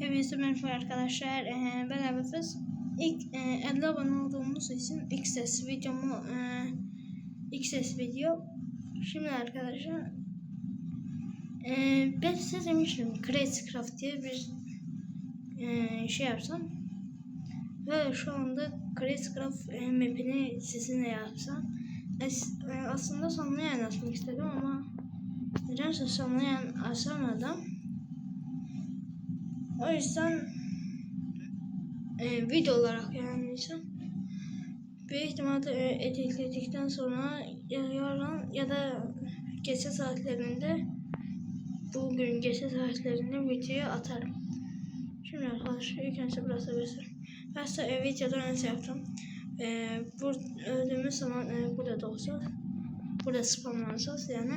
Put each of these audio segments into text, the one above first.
Hepinize merhaba arkadaşlar. Ee, ben Ebefes. İlk e, 50 abone olduğumuz için ilk ses videomu e, ilk ses video. Şimdi arkadaşlar e, ben size demiştim Crazy diye bir e, şey yapsam ve şu anda Crazy Craft e, map'ini sizinle yapsam Es- e, aslında sonuna yanaşmak istedim ama nedense sonuna yanaşamadım. O yüzden e, video olarak yayınlayacağım. Büyük ihtimalle e, editledikten sonra ya yarın ya da gece saatlerinde bugün gece saatlerinde videoyu atarım. Şimdi arkadaşlar ilk önce burası göster. Ben size e, videodan önce yaptım. E, bu öldüğümüz zaman e, burada da olacağız. Burada spamlanacağız yani.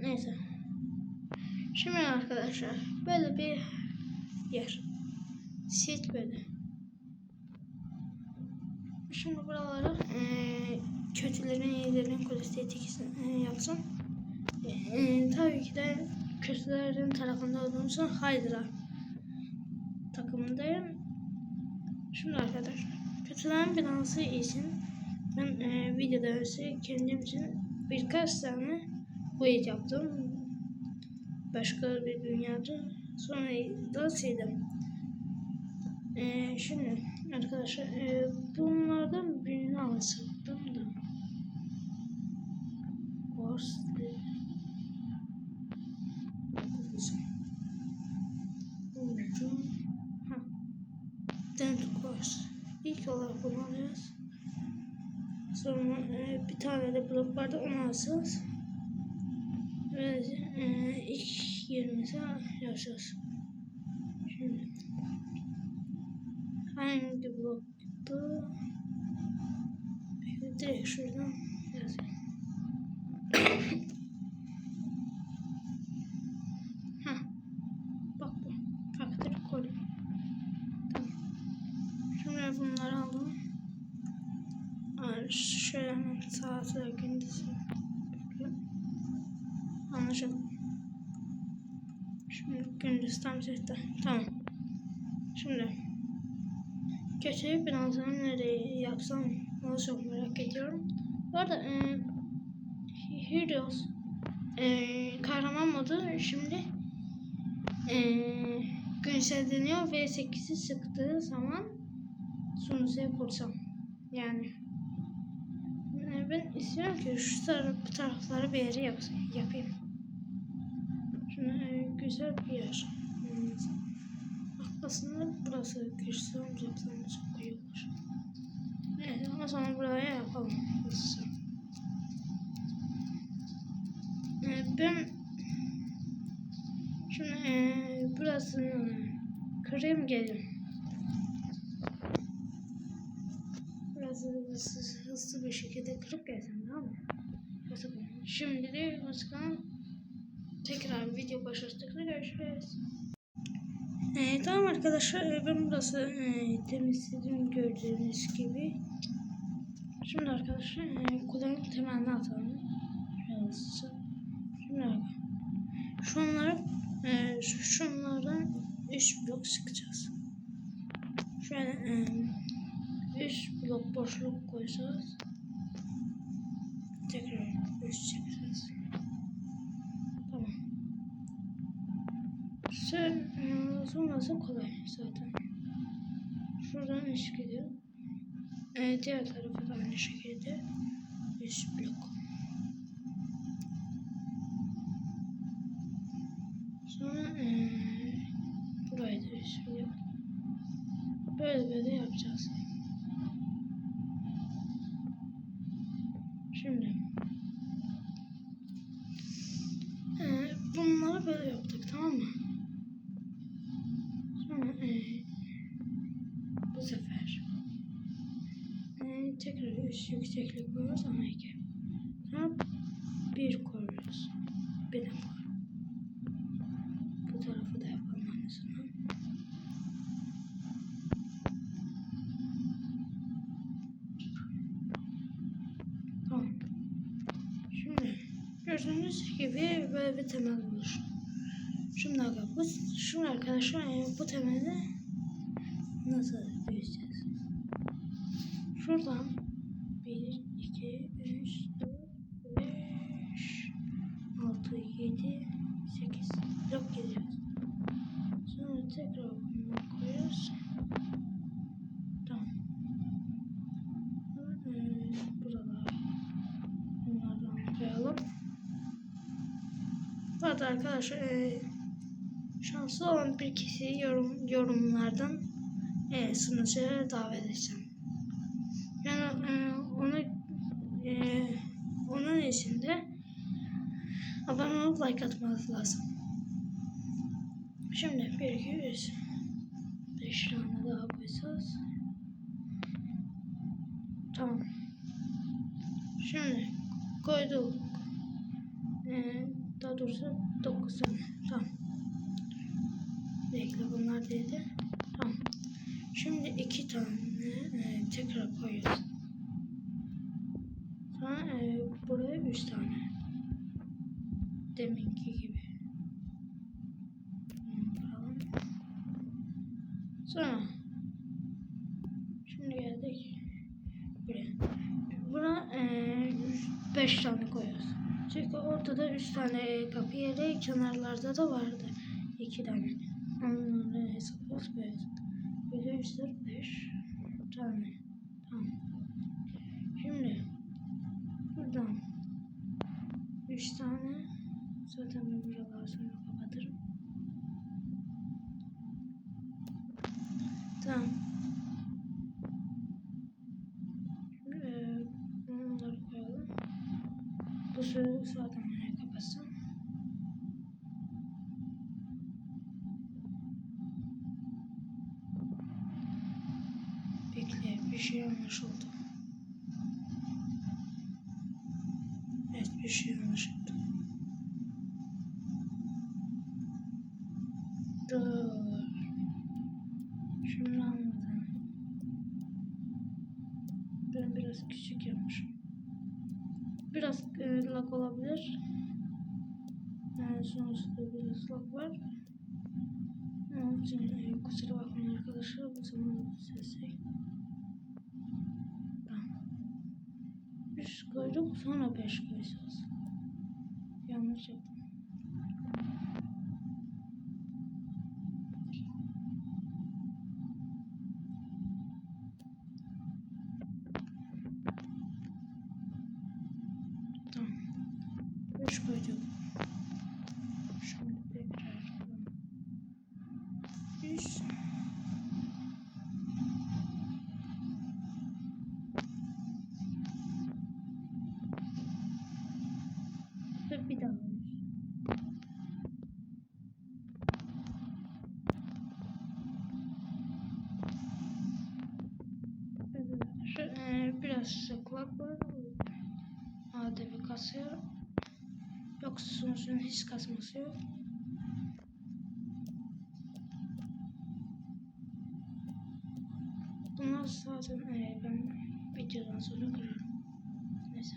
Neyse. Şimdi arkadaşlar böyle bir yer. Sit böyle. Şimdi buralara eee kötülerin iyilerin kolistetikisini e, yapsam. Eee, tabii ki de kötülerin tarafında olduğum için Hydra takımındayım. Şimdi arkadaşlar kötülerin finansı için ben eee videoda önce kendim için birkaç tane build yaptım başka bir dünyada. Sonra da şeyde. Ee, şimdi arkadaşlar e, bunlardan birini alacaktım da. Wars'lı. Burada. Ha. Dent Wars. İlk olarak alıyoruz. Sonra e, bir tane de blok vardı onu alacağız. Evet, e, ilk yerimize yapacağız. Şimdi hangi? Bekle, direkt şuradan yazayım. Bak bu. Faktör koy. Tamam. Şimdi bunları aldım. Şöyle hemen sağa sağa gündüz. Anlaşıldı. Şimdi gündüz tam sette. Tamam. Şimdi köşeyi birazdan nereye yapsam onu çok merak ediyorum. Bu arada e, Heroes e, kahraman modu şimdi e, güncelleniyor V8'i sıktığı zaman sunucuya kursam. Yani e, ben istiyorum ki şu taraf, tarafları bir yere yap, yapayım. Güzel bir yer. Aslında burası güçlü yapsam çok iyi olur. Evet o zaman buraya yapalım. Hızlıca. E, ben şimdi e, burasını kırayım gelin. Biraz hızlı, hızlı bir şekilde kırıp gelsin tamam mı? Şimdi de o tekrar video başlattıkta görüşürüz. Ee, tamam arkadaşlar e, ben burası e, temizledim gördüğünüz gibi. Şimdi arkadaşlar e, kulağın temelini atalım. Biraz. Şimdi. Şunları e, şu, şunlardan 3 blok sıkacağız. Şöyle e, 3 blok boşluk koyacağız. Tekrar 3 çekeceğiz. Sonrası kolay zaten. Şuradan iş gidiyor. E, diğer tarafa da aynı şekilde 3 blok. Sonra e, burayı da 3 blok. Böyle böyle yapacağız. De var. Bu tarafı da yapalım aynısını. Şimdi gördüğünüz gibi böyle bir temel oluştu. Şimdi bu, şimdi arkadaşlar e, bu temeli nasıl büyüteceğiz? Şuradan 7, 8 blok geliyoruz. Sonra tekrar bunu koyuyoruz. Tamam. Ee, buralar. Bunlardan koyalım. Bu arada arkadaşlar e, şanslı olan bir kişiyi yorum, yorumlardan e, sunucuya davet edeceğim. Yani e, onu e, onun için de abone olup like atmanız lazım. Şimdi 1, 2, 3 5 tane daha koyacağız. Tamam. Şimdi koyduk. Ee, daha doğrusu 9 tane. Tamam. Bekle bunlar değildi. Tamam. Şimdi iki tane e, tekrar koyuyoruz. Sonra e, buraya üç tane. Deminki gibi. Sonra şimdi geldik buraya. Buna e, beş tane koyuyoruz. Çünkü ortada üç tane kapı yeri kenarlarda da vardı. iki tane. Onları hesaplıyoruz koyuyoruz. Böyle üç, dört, beş tane. Zaten ben buraları sonra kapatırım. Tamam. Şimdi e, bunları koyalım. Bu sürü zaten buraya kapatsın. Bekle bir şey yanlış oldu. Evet bir şey E, kusura bakmayın arkadaşlar. Bu zaman sesi. Tamam. 3 koyduk sonra 5 koyacağız. Yanlış yaptım. Sıklık var. ADV kasıyor. Yoksa sonucun hiç kasması yok. Bunlar zaten e, ben videodan sonra kırarım. Neyse.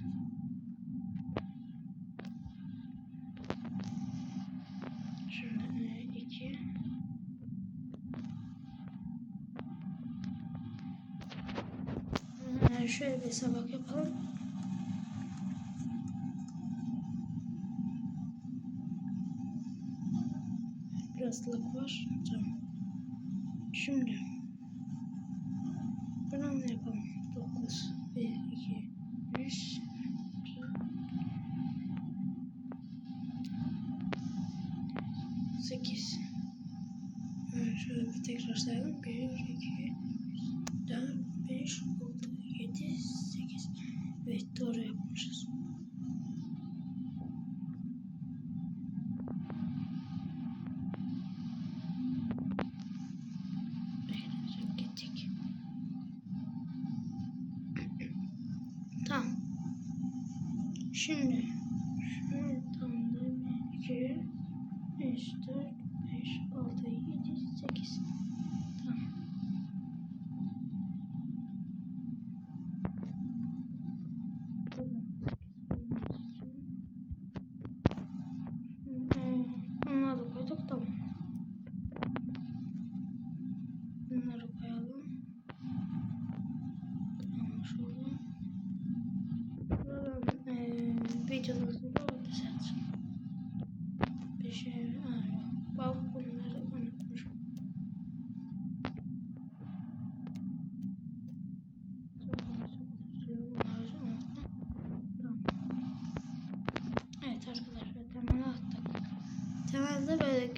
Şöyle bir hesap yapalım. Biraz lag var. Tamam. Şimdi bunu yapalım? 9 1 2 Şimdi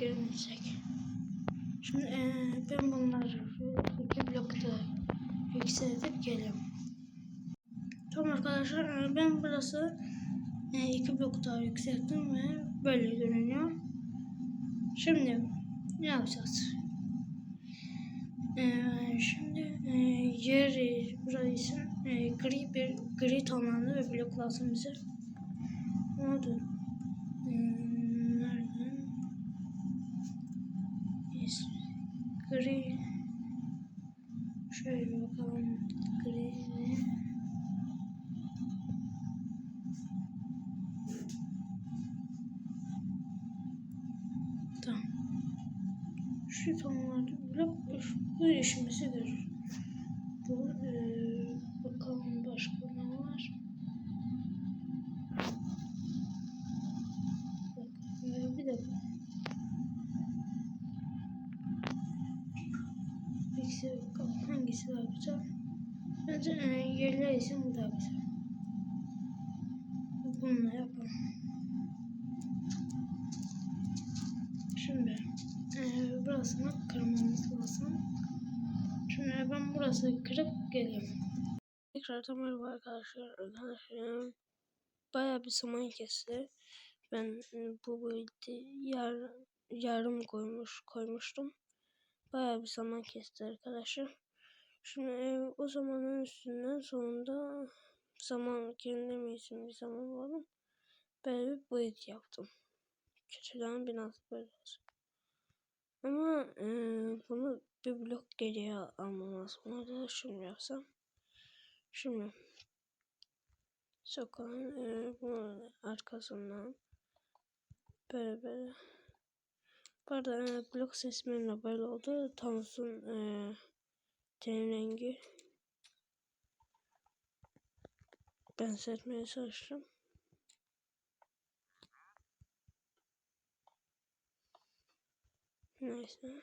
görünecek. Şimdi e, ben bunları iki blokta yükseltip geliyorum. Tamam arkadaşlar e, ben burası e, iki blok daha yükselttim ve böyle görünüyor. Şimdi ne yapacağız? E, şimdi e, yeri burası e, gri bir gri tamamlı ve bloklasın bize. Ne oldu? E, Gri Şöyle bakalım. Gri Tamam. Şu tonlarda blok bu işimizi görür. Bu e, bakalım başka burasını kırmamız lazım. Şimdi ben burası kırıp geliyorum. Tekrardan merhaba arkadaşlar. Arkadaşlar bayağı bir zaman kesti. Ben e, bu boyutu yar, yarım koymuş koymuştum. Bayağı bir zaman kesti arkadaşlar. Şimdi e, o zamanın üstünden sonunda zaman için bir zaman buldum. Böyle bir boyut yaptım. Kötülen binası böyle olsun. Ama e, bunu bir blok geriye almam lazım. Orada şunu yapsam. Şimdi sokağın e, bunun arkasından böyle böyle. Bu arada e, blok seçimimle böyle oldu. Thomas'ın e, ten rengi benzetmeye çalıştım. Neyse.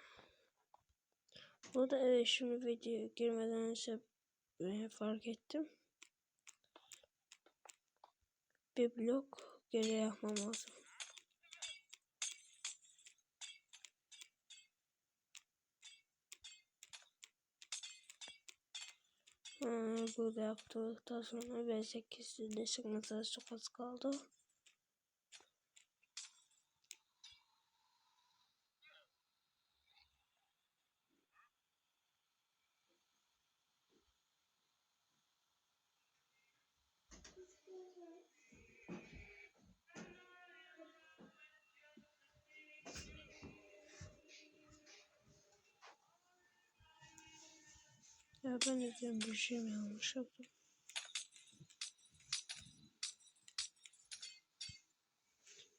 Bu da evet şimdi video girmeden önce e, fark ettim. Bir blok geri yapmam lazım. Ha, burada yaptıktan sonra V8'de çıkması çok az kaldı. Ya ben de diyorum bir şey mi yanlış yaptım.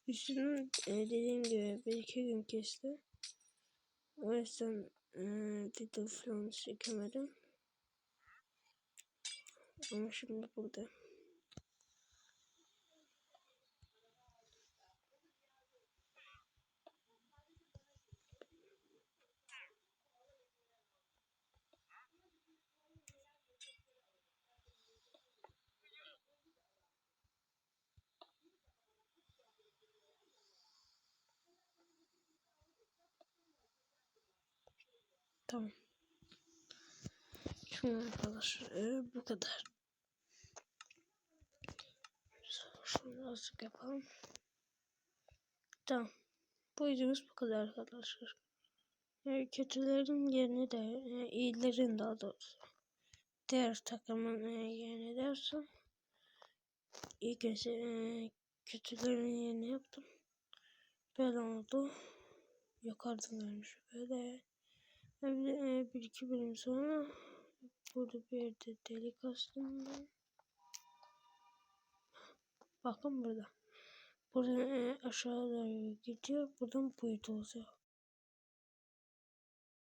Üstünü e, dediğim gibi bir iki gün kesti. O yüzden e, video falan çekemedim. Ama şimdi burada. Tamam. Şimdi arkadaşlar e, bu kadar. Şunu azıcık yapalım. Tamam. Bu videomuz bu kadar arkadaşlar. E, kötülerin yerini de e, iyilerin daha doğrusu diğer takımın e, yerini dersem ilk önce e, kötülerin yerini yaptım. Böyle oldu. Yukarıdan gelmiş böyle. Hem de e, bir iki bölüm sonra burada bir yerde delik aslında. Bakın burada. Buradan e, aşağı doğru gidiyor. Buradan boyut olacak.